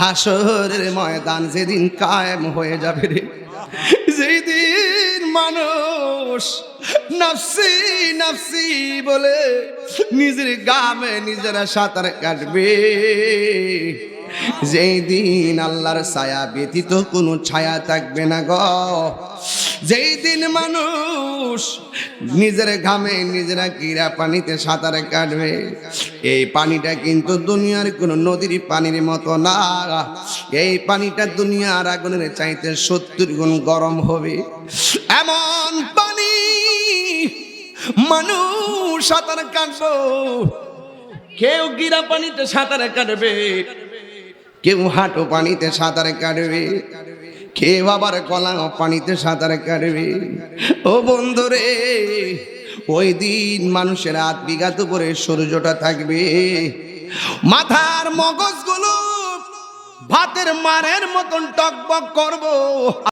হাসরের ময়দান যেদিন কায়েম হয়ে যাবে রে যেই দিন মানুষ নাফসি নাফসি বলে নিজের গামে নিজেরা সাঁতার কাটবে। যেই দিন আল্লাহর ছায়া ব্যতীত কোনো ছায়া থাকবে না গ। যেই দিন মানুষ নিজের ঘামে নিজেরা কিরা পানিতে সাঁতারে কাটবে। এই পানিটা কিন্তু দুনিয়ার কোনো নদীর পানির মতো না। এই পানিটা দুনিয়ার আগুনের চাইতে সত্তর গুণ গরম হবে। এমন পানি মানুষ সাঁতার কাটবো। কেউ গিরা পানিতে সাঁতারে কাটবে, কেউ হাঁটু পানিতে সাঁতার কাটবে। কেউ বাবার কলা পানিতে সাঁতার কাটবে? ও বন্ধুরে, ওই দিন মানুষের হাত বিঘাত উপরে সূর্যটা থাকবে। মাথার মগজগুলো ভাতের মারের মতন টকবক করব।